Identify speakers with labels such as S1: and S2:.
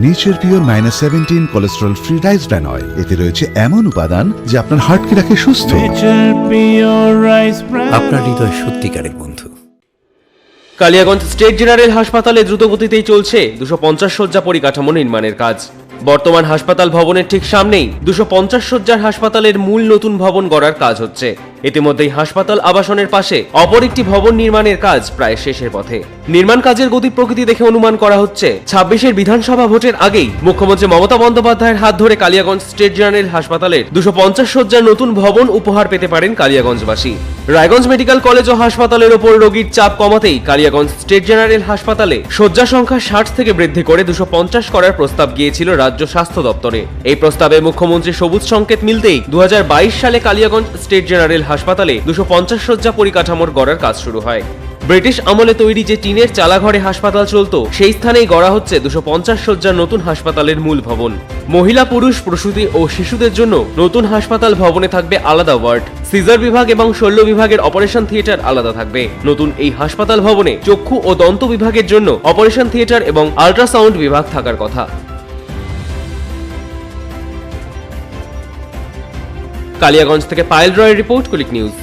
S1: Nature pure minus seventeen cholesterol free rice bran oil এতে রয়েছে এমন উপাদান যা আপনার হার্টকে রাখে সুস্থ.
S2: আপনার হৃদয় সত্যিকারের বন্ধু।
S3: কালিয়াগঞ্জ স্টেট জেনারেল হাসপাতালে দ্রুতগতিতেই চলছে দুশো পঞ্চাশ শয্যা পরিকাঠামো নির্মাণের কাজ। বর্তমান হাসপাতাল ভবনের ঠিক সামনেই দুশো পঞ্চাশ শয্যার হাসপাতালের মূল নতুন ভবন গড়ার কাজ হচ্ছে। ইতিমধ্যেই হাসপাতাল আবাসনের পাশে অপর একটি ভবন নির্মাণের কাজ প্রায় শেষের পথে। নির্মাণ কাজের গতি প্রকৃতি দেখে অনুমান করা হচ্ছে, ছাব্বিশের বিধানসভা ভোটের আগেই মুখ্যমন্ত্রী মমতা বন্দ্যোপাধ্যায়ের হাত ধরে কালিয়াগঞ্জ স্টেট জেনারেল হাসপাতালের দুশো পঞ্চাশ শয্যার নতুন ভবন উপহার পেতে পারেন কালিয়াগঞ্জবাসী। রায়গঞ্জ মেডিকেল কলেজ ও হাসপাতালের ওপর রোগীর চাপ কমাতেই কালিয়াগঞ্জ স্টেট জেনারেল হাসপাতালে শয্যা সংখ্যা ষাট থেকে বৃদ্ধি করে দুশো পঞ্চাশ করার প্রস্তাব গিয়েছিল রাজ্য স্বাস্থ্য দপ্তরে। এই প্রস্তাবে মুখ্যমন্ত্রী সবুজ সংকেত মিলতেই দু হাজার বাইশ সালে কালিয়াগঞ্জ স্টেট জেনারেল হাসপাতালে দুশো পঞ্চাশ শয্যা পরিকাঠামোর গড়ার কাজ শুরু হয়। ব্রিটিশ আমলে তৈরি যে টিনের চালাঘরে হাসপাতাল চলতো, সেই স্থানেই গড়া হচ্ছে দুশো পঞ্চাশ শয্যার নতুন হাসপাতালের মূল ভবন। মহিলা, পুরুষ, প্রসূতি ও শিশুদের জন্য নতুন হাসপাতাল ভবনে থাকবে আলাদা ওয়ার্ড। সিজার বিভাগ এবং শল্য বিভাগের অপারেশন থিয়েটার আলাদা থাকবে। নতুন এই হাসপাতাল ভবনে চক্ষু ও দন্ত বিভাগের জন্য অপারেশন থিয়েটার এবং আল্ট্রাসাউন্ড বিভাগ থাকার কথা। কালিয়াগঞ্জ থেকে পায়েল রয়ের রিপোর্ট, কুলিক নিউজ।